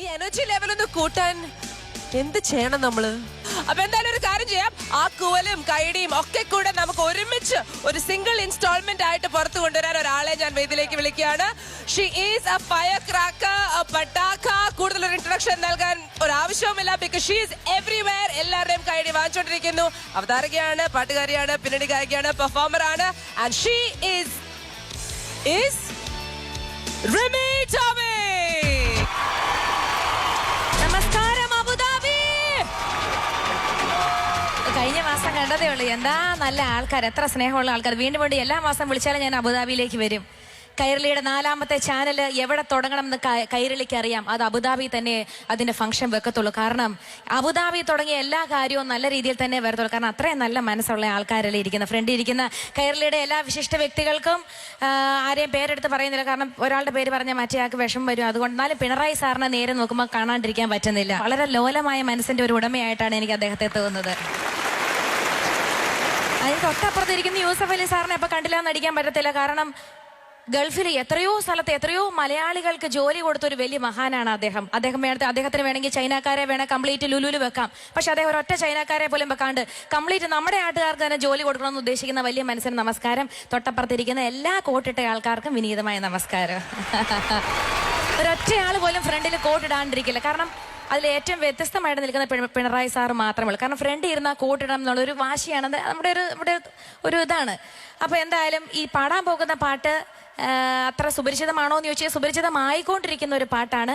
ഈ energy level ഒന്ന് കൂട്ടാൻ എന്ത് ചെയ്യണം നമ്മൾ? അപ്പൊ എന്തായാലും ഒരു കാര്യം ചെയ്യാം. ആ കുവലും കൈടിയും ഒക്കെ കൂടെ നമുക്ക് ഒരുമിച്ച് ഒരു സിംഗിൾ ഇൻസ്റ്റാൾമെന്റ് ആയിട്ട് പുറത്തു കൊണ്ടുവരാൻ ഒരാളെ ഞാൻ വേദിയിലേക്ക് വിളിക്കുകയാണ്. She is a fire cracker കൂടുതൽ ഒരു ഇൻട്രഡക്ഷൻ നൽകാൻ ഒരു ആവശ്യവുമില്ല ബിക്കോസ് ഷീ ഈസ് എവറിവെയർ എല്ലാവരുടെയും കൈടി വാങ്ങിച്ചുകൊണ്ടിരിക്കുന്നു. അവതാരകയാണ് പാട്ടുകാരിയാണ് പിന്നണി ഗായികയാണ് പെർഫോമർ ആണ്. ആൻഡ് ഷീ ഈസ് റിമി കണ്ടതേ ഉള്ളൂ എന്താ നല്ല ആൾക്കാർ എത്ര സ്നേഹമുള്ള ആൾക്കാർ വീണ്ടും വീണ്ടും എല്ലാ മാസം വിളിച്ചാലും ഞാൻ അബുദാബിയിലേക്ക് വരും. കൈരളിയുടെ നാലാമത്തെ ചാനൽ എവിടെ തുടങ്ങണം എന്ന് കൈരളിക്ക് അറിയാം. അത് അബുദാബി തന്നെ അതിന്റെ ഫംഗ്ഷൻ വെക്കത്തുള്ളൂ. കാരണം അബുദാബി തുടങ്ങിയ എല്ലാ കാര്യവും നല്ല രീതിയിൽ തന്നെ വരത്തുള്ളൂ. കാരണം അത്രയും നല്ല മനസ്സുള്ള ആൾക്കാരല്ലേ ഇരിക്കുന്ന ഫ്രണ്ട് ഇരിക്കുന്ന കൈരളിയുടെ എല്ലാ വിശിഷ്ട വ്യക്തികൾക്കും ആരെയും പേരെടുത്ത് പറയുന്നില്ല. കാരണം ഒരാളുടെ പേര് പറഞ്ഞാൽ മറ്റേ ആൾക്ക് വിഷം വരും. അതുകൊണ്ട് എന്നാലും പിണറായി സാറിനെ നേരെ നോക്കുമ്പോൾ കാണാണ്ടിരിക്കാൻ പറ്റുന്നില്ല. വളരെ ലോലമായ മനസ്സിന്റെ ഒരു ഉടമയായിട്ടാണ് എനിക്ക് അദ്ദേഹത്തെ തോന്നുന്നത്. അതിന് തൊട്ടപ്പുറത്ത് ഇരിക്കുന്ന യൂസഫ് അലി സാറിനെ അപ്പൊ കണ്ടില്ലാന്ന് അടിക്കാൻ പറ്റത്തില്ല. കാരണം ഗൾഫിൽ എത്രയോ സ്ഥലത്ത് എത്രയോ മലയാളികൾക്ക് ജോലി കൊടുത്ത ഒരു വലിയ മഹാനാണ് അദ്ദേഹം. അദ്ദേഹം വേണത്തെ അദ്ദേഹത്തിന് വേണമെങ്കിൽ ചൈനക്കാരെ വേണം കംപ്ലീറ്റ് ലുലുലു വെക്കാം. പക്ഷെ അദ്ദേഹം ഒരൊറ്റ ചൈനക്കാരെ പോലും വെക്കാണ്ട് കംപ്ലീറ്റ് നമ്മുടെ നാട്ടുകാർക്ക് തന്നെ ജോലി കൊടുക്കണമെന്ന് ഉദ്ദേശിക്കുന്ന വലിയ മനസ്സിന് നമസ്കാരം. തൊട്ടപ്പുറത്തിരിക്കുന്ന എല്ലാ കോട്ടിട്ട ആൾക്കാർക്കും വിനീതമായ നമസ്കാരം. ഒരൊറ്റയാൾ പോലും ഫ്രണ്ടിൽ കോട്ടിടാണ്ടിരിക്കില്ല. കാരണം അതിൽ ഏറ്റവും വ്യത്യസ്തമായിട്ട് നിൽക്കുന്ന പിണറായി സാർ മാത്രമേ ഉള്ളൂ. കാരണം ഫ്രണ്ട് ഇരുന്ന കൂട്ടിടണം എന്നുള്ള ഒരു വാശിയാണ് നമ്മുടെ ഒരു നമ്മുടെ ഒരു ഇതാണ്. അപ്പൊ എന്തായാലും ഈ പാടാൻ പോകുന്ന പാട്ട് അത്ര സുപരിചിതമാണോ എന്ന് ചോദിച്ചാൽ സുപരിചിതമായിക്കൊണ്ടിരിക്കുന്ന ഒരു പാട്ടാണ്.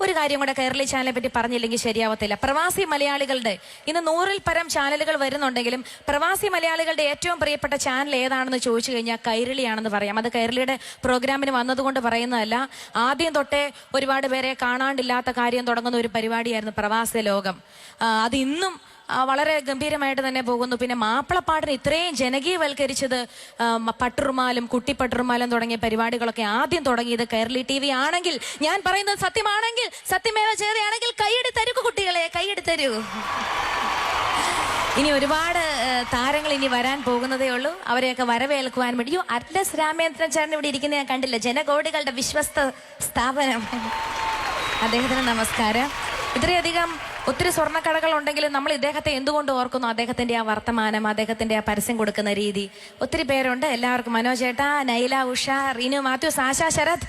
ഒരു കാര്യം കൂടെ കേരളി ചാനലിനെ പറ്റി പറഞ്ഞില്ലെങ്കിൽ ശരിയാവത്തില്ല. പ്രവാസി മലയാളികളുടെ ഇന്ന് നൂറിൽ പരം ചാനലുകൾ വരുന്നുണ്ടെങ്കിലും പ്രവാസി മലയാളികളുടെ ഏറ്റവും പ്രിയപ്പെട്ട ചാനൽ ഏതാണെന്ന് ചോദിച്ചു കഴിഞ്ഞാൽ കൈരളിയാണെന്ന് പറയാം. അത് കൈരളിയുടെ പ്രോഗ്രാമിന് വന്നതുകൊണ്ട് പറയുന്നതല്ല. ആദ്യം തൊട്ടേ ഒരുപാട് പേരെ കാണാണ്ടില്ലാത്ത കാര്യം തുടങ്ങുന്ന ഒരു പരിപാടിയായിരുന്നു പ്രവാസി ലോകം. അത് ഇന്നും വളരെ ഗംഭീരമായിട്ട് തന്നെ പോകുന്നു. പിന്നെ മാപ്പിളപ്പാടിന് ഇത്രയും ജനകീയവൽക്കരിച്ചത് പട്ടുറുമാലും കുട്ടിപ്പട്ടുറുമാലും തുടങ്ങിയ പരിപാടികളൊക്കെ ആദ്യം തുടങ്ങിയത് കേരളി ടി വി ആണെങ്കിൽ. ഞാൻ പറയുന്നത് സത്യമാണെങ്കിൽ സത്യമേവ ചെയ്തയാണെങ്കിൽ കൈയെടി തരൂ കുട്ടികളെ കൈയെടി തരൂ ഇനി ഒരുപാട് താരങ്ങൾ ഇനി വരാൻ പോകുന്നതേ ഉള്ളൂ. അവരെയൊക്കെ വരവേൽക്കുവാൻ വേണ്ടി. അയ്യോ അറ്റ്ലസ് രാമേന്ദ്രൻ ഇവിടെ ഇരിക്കുന്ന ഞാൻ കണ്ടില്ല. ജനകോടികളുടെ വിശ്വസ്ത സ്ഥാപനം. അദ്ദേഹത്തിന് നമസ്കാരം. ഇത്രയധികം ഒത്തിരി സ്വർണക്കടകൾ ഉണ്ടെങ്കിലും നമ്മൾ ഇദ്ദേഹത്തെ എന്തുകൊണ്ട് ഓർക്കുന്നു? അദ്ദേഹത്തിന്റെ ആ വർത്തമാനം അദ്ദേഹത്തിന്റെ ആ പരസ്യം കൊടുക്കുന്ന രീതി. ഒത്തിരി പേരുണ്ട്. എല്ലാവർക്കും മനോജ് ചേട്ടാ നൈല ഉഷ റീനു മാത്യു ആശാ ശരത്.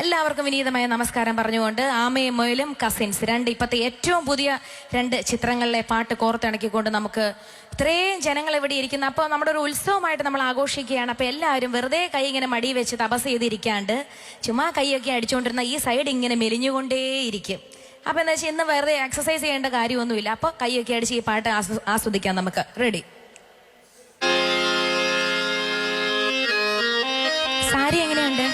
എല്ലാവർക്കും വിനീതമായ നമസ്കാരം പറഞ്ഞുകൊണ്ട് ആമയും മൊയിലും കസിൻസ്. രണ്ട് ഇപ്പത്തെ ഏറ്റവും പുതിയ രണ്ട് ചിത്രങ്ങളിലെ പാട്ട് കോർത്തിണക്കിക്കൊണ്ട് നമുക്ക് ഇത്രയും ജനങ്ങൾ ഇവിടെ ഇരിക്കുന്നു. അപ്പോൾ നമ്മുടെ ഒരു ഉത്സവമായിട്ട് നമ്മൾ ആഘോഷിക്കുകയാണ്. അപ്പോൾ എല്ലാവരും വെറുതെ കൈ ഇങ്ങനെ മടി വെച്ച് തപസ് ചെയ്തിരിക്കാണ്ട് ചുമ്മാ കൈയൊക്കെ അടിച്ചുകൊണ്ടിരുന്ന ഈ സൈഡ് ഇങ്ങനെ മെലിഞ്ഞുകൊണ്ടേയിരിക്കും. അപ്പോൾ എന്താ വെച്ചാൽ ഇന്ന് വെറുതെ എക്സസൈസ് ചെയ്യേണ്ട കാര്യമൊന്നുമില്ല. അപ്പൊ കൈയൊക്കെ അടിച്ച് ഈ പാട്ട് ആസ്വ- ആസ്വദിക്കാം നമുക്ക്. റെഡി സാരി എങ്ങനെയുണ്ട്?